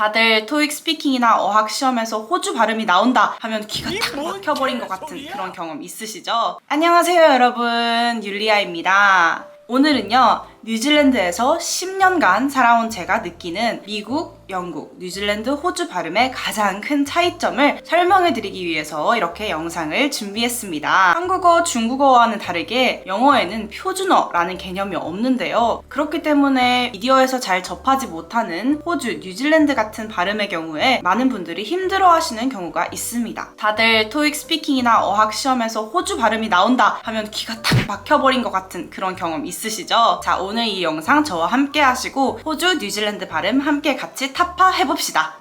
다들 토익 스피킹이나 어학 시험에서 호주 발음이 나온다 하면 귀가 탁 막혀버린 것 같은 그런 경험 있으시죠? 안녕하세요 여러분 율리아입니다. 오늘은요 뉴질랜드에서 10년간 살아온 제가 느끼는 미국, 영국, 뉴질랜드, 호주 발음의 가장 큰 차이점을 설명해 드리기 위해서 이렇게 영상을 준비했습니다. 한국어, 중국어와는 다르게 영어에는 표준어라는 개념이 없는데요. 그렇기 때문에 미디어에서 잘 접하지 못하는 호주, 뉴질랜드 같은 발음의 경우에 많은 분들이 힘들어 하시는 경우가 있습니다. 다들 토익 스피킹이나 어학 시험에서 호주 발음이 나온다 하면 귀가 탁 막혀버린 것 같은 그런 경험 있으시죠? 자, 오늘 이 영상 저와 함께 하시고 호주, 뉴질랜드 발음 함께 같이 타파 해봅시다.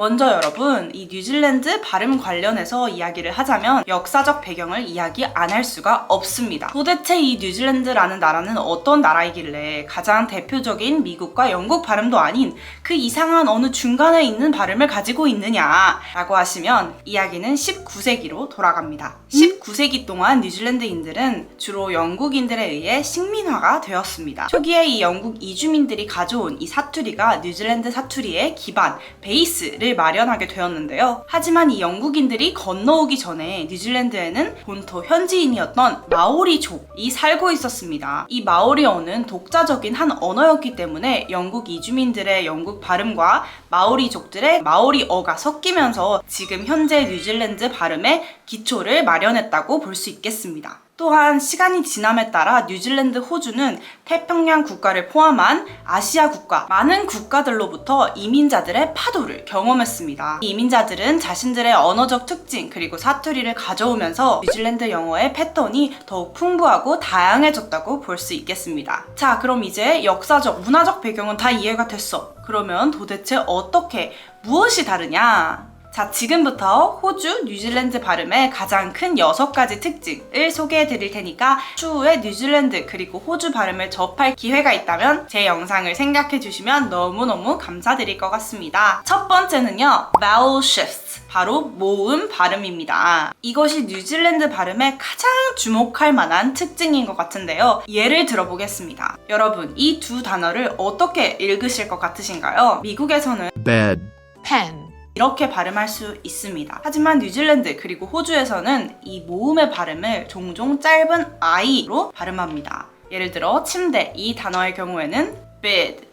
먼저 여러분, 이 뉴질랜드 발음 관련해서 이야기를 하자면 역사적 배경을 이야기 안 할 수가 없습니다. 도대체 이 뉴질랜드라는 나라는 어떤 나라이길래 가장 대표적인 미국과 영국 발음도 아닌 그 이상한 어느 중간에 있는 발음을 가지고 있느냐라고 하시면 이야기는 19세기로 돌아갑니다. 19세기 동안 뉴질랜드인들은 주로 영국인들에 의해 식민화가 되었습니다. 초기에 이 영국 이주민들이 가져온 이 사투리가 뉴질랜드 사투리의 기반, 베이스를 마련하게 되었는데요. 하지만 이 영국인들이 건너오기 전에 뉴질랜드에는 본토 현지인이었던 마오리족이 살고 있었습니다. 이 마오리어는 독자적인 한 언어였기 때문에 영국 이주민들의 영국 발음과 마오리족들의 마오리어가 섞이면서 지금 현재 뉴질랜드 발음의 기초를 마련했다고 볼 수 있겠습니다. 또한 시간이 지남에 따라 뉴질랜드, 호주는 태평양 국가를 포함한 아시아 국가, 많은 국가들로부터 이민자들의 파도를 경험했습니다. 이 이민자들은 자신들의 언어적 특징 그리고 사투리를 가져오면서 뉴질랜드 영어의 패턴이 더욱 풍부하고 다양해졌다고 볼 수 있겠습니다. 자, 그럼 이제 역사적, 문화적 배경은 다 이해가 됐어. 그러면 도대체 어떻게, 무엇이 다르냐? 자, 지금부터 호주, 뉴질랜드 발음의 가장 큰 여섯 가지 특징을 소개해 드릴 테니까 추후에 뉴질랜드 그리고 호주 발음을 접할 기회가 있다면 제 영상을 생각해 주시면 너무너무 감사드릴 것 같습니다. 첫 번째는요, vowel shift. 바로 모음 발음입니다. 이것이 뉴질랜드 발음의 가장 주목할 만한 특징인 것 같은데요. 예를 들어보겠습니다. 여러분, 이 두 단어를 어떻게 읽으실 것 같으신가요? 미국에서는 bed, pen, 이렇게 발음할 수 있습니다. 하지만 뉴질랜드 그리고 호주에서는 이 모음의 발음을 종종 짧은 i로 발음합니다. 예를 들어 침대 이 단어의 경우에는 bed,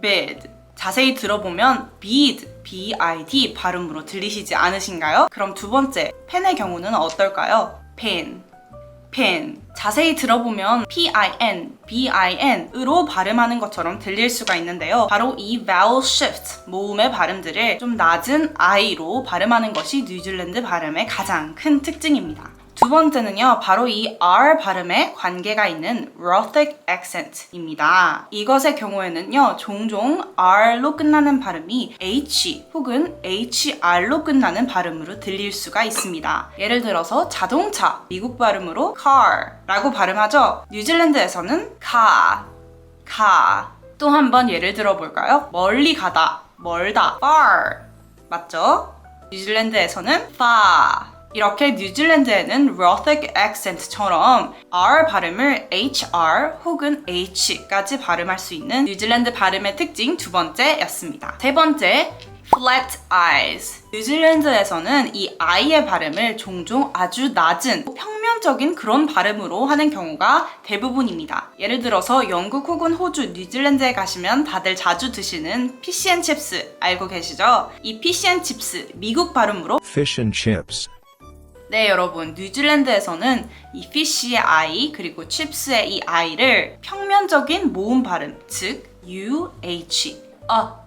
bed 자세히 들어보면 bid, b-i-d 발음으로 들리시지 않으신가요? 그럼 두 번째 펜의 경우는 어떨까요? pen, pen 자세히 들어보면 p-i-n, b-i-n으로 발음하는 것처럼 들릴 수가 있는데요. 바로 이 vowel shift 모음의 발음들을 좀 낮은 i로 발음하는 것이 뉴질랜드 발음의 가장 큰 특징입니다. 두 번째는요, 바로 이 R 발음에 관계가 있는 Rothic accent입니다. 이것의 경우에는요, 종종 R로 끝나는 발음이 H 혹은 HR로 끝나는 발음으로 들릴 수가 있습니다. 예를 들어서 자동차, 미국 발음으로 car라고 발음하죠. 뉴질랜드에서는 car, car. 또한 번 예를 들어볼까요? 멀리 가다, 멀다, far. 맞죠? 뉴질랜드에서는 far. 이렇게 뉴질랜드에는 Rothic accent처럼 R 발음을 HR 혹은 H까지 발음할 수 있는 뉴질랜드 발음의 특징 두 번째였습니다. 세 번째, flat eyes. 뉴질랜드에서는 이 I의 발음을 종종 아주 낮은 평면적인 그런 발음으로 하는 경우가 대부분입니다. 예를 들어서 영국 혹은 호주, 뉴질랜드에 가시면 다들 자주 드시는 피시앤칩스 알고 계시죠? 이 피시앤칩스 미국 발음으로 fish and chips, 네, 여러분. 뉴질랜드에서는 이 fish의 I 그리고 chips의 이 I를 평면적인 모음 발음, 즉 UH, 어,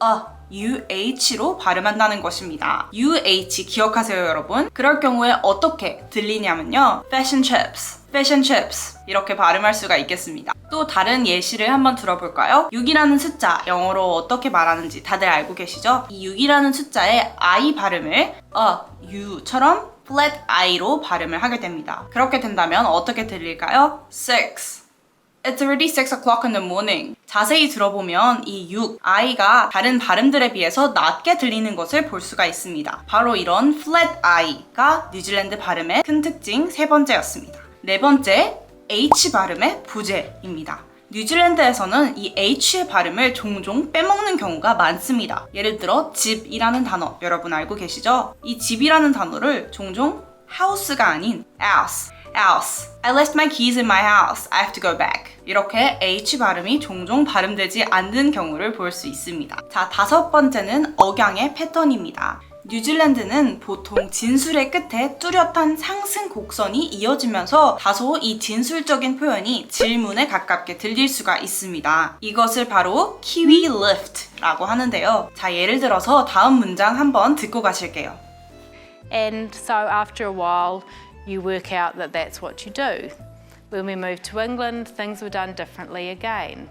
어, UH로 발음한다는 것입니다. UH 기억하세요, 여러분. 그럴 경우에 어떻게 들리냐면요. fashion chips, fashion chips 이렇게 발음할 수가 있겠습니다. 또 다른 예시를 한번 들어볼까요? 6이라는 숫자 영어로 어떻게 말하는지 다들 알고 계시죠? 이 6이라는 숫자의 I 발음을 어, U처럼 flat I로 발음을 하게 됩니다. 그렇게 된다면 어떻게 들릴까요? 6 It's already 6 o'clock in the morning. 자세히 들어보면 이 6, I가 다른 발음들에 비해서 낮게 들리는 것을 볼 수가 있습니다. 바로 이런 flat I가 뉴질랜드 발음의 큰 특징 세 번째였습니다. 네 번째, H 발음의 부재입니다. 뉴질랜드에서는 이 H의 발음을 종종 빼먹는 경우가 많습니다. 예를 들어 집이라는 단어 여러분 알고 계시죠? 이 집이라는 단어를 종종 house가 아닌 house, house. I left my keys in my house. I have to go back. 이렇게 H 발음이 종종 발음되지 않는 경우를 볼 수 있습니다. 자, 다섯 번째는 억양의 패턴입니다. 뉴질랜드는 보통 진술의 끝에 뚜렷한 상승 곡선이 이어지면서 다소 이 진술적인 표현이 질문에 가깝게 들릴 수가 있습니다. 이것을 바로 키위 lift라고 하는데요. 자, 예를 들어서 다음 문장 한번 듣고 가실게요. And so after a while, you work out that that's what you do. When we moved to England, things were done differently again.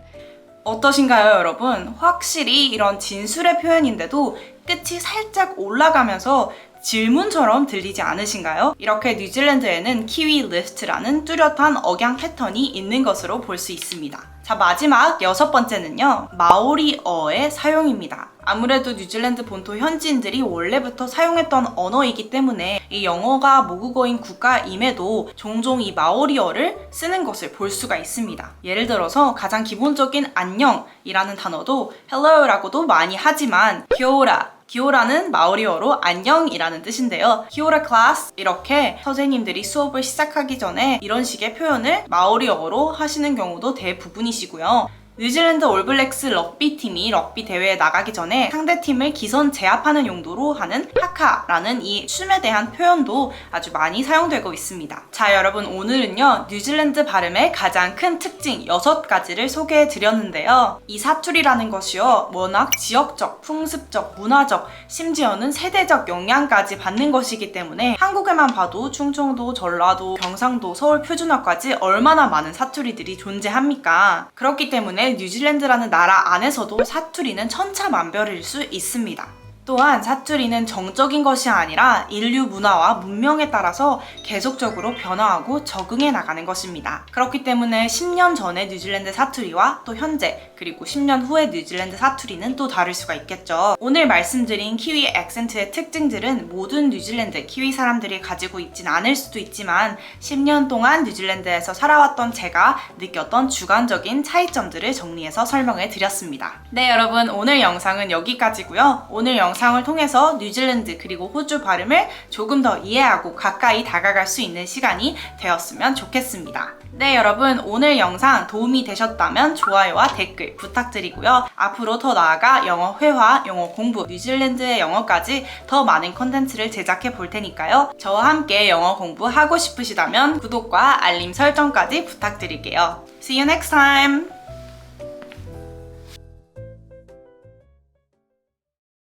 어떠신가요, 여러분? 확실히 이런 진술의 표현인데도 끝이 살짝 올라가면서 질문처럼 들리지 않으신가요? 이렇게 뉴질랜드에는 키위 리스트라는 뚜렷한 억양 패턴이 있는 것으로 볼 수 있습니다. 자, 마지막 여섯 번째는요, 마오리어의 사용입니다. 아무래도 뉴질랜드 본토 현지인들이 원래부터 사용했던 언어이기 때문에 이 영어가 모국어인 국가임에도 종종 이 마오리어를 쓰는 것을 볼 수가 있습니다. 예를 들어서 가장 기본적인 안녕이라는 단어도 hello라고도 많이 하지만 기오라 기오라는 마오리어로 안녕이라는 뜻인데요. 기오라 클래스 이렇게 선생님들이 수업을 시작하기 전에 이런 식의 표현을 마오리어로 하시는 경우도 대부분이시고요. 뉴질랜드 올블랙스 럭비 팀이 럭비 대회에 나가기 전에 상대 팀을 기선 제압하는 용도로 하는 하카라는 이 춤에 대한 표현도 아주 많이 사용되고 있습니다. 자, 여러분 오늘은요 뉴질랜드 발음의 가장 큰 특징 6가지를 소개해 드렸는데요. 이 사투리라는 것이요 워낙 지역적, 풍습적, 문화적, 심지어는 세대적 영향까지 받는 것이기 때문에 한국에만 봐도 충청도, 전라도, 경상도, 서울 표준어까지 얼마나 많은 사투리들이 존재합니까? 그렇기 때문에 뉴질랜드라는 나라 안에서도 사투리는 천차만별일 수 있습니다. 또한 사투리는 정적인 것이 아니라 인류 문화와 문명에 따라서 계속적으로 변화하고 적응해 나가는 것입니다. 그렇기 때문에 10년 전의 뉴질랜드 사투리와 또 현재 그리고 10년 후의 뉴질랜드 사투리는 또 다를 수가 있겠죠. 오늘 말씀드린 키위 액센트의 특징들은 모든 뉴질랜드 키위 사람들이 가지고 있진 않을 수도 있지만 10년 동안 뉴질랜드에서 살아왔던 제가 느꼈던 주관적인 차이점들을 정리해서 설명해 드렸습니다. 네, 여러분 오늘 영상은 여기까지고요. 오늘 영상을 통해서 뉴질랜드 그리고 호주 발음을 조금 더 이해하고 가까이 다가갈 수 있는 시간이 되었으면 좋겠습니다. 네, 여러분 오늘 영상 도움이 되셨다면 좋아요와 댓글 부탁드리고요. 앞으로 더 나아가 영어 회화, 영어 공부, 뉴질랜드의 영어까지 더 많은 컨텐츠를 제작해 볼 테니까요. 저와 함께 영어 공부하고 싶으시다면 구독과 알림 설정까지 부탁드릴게요. See you next time!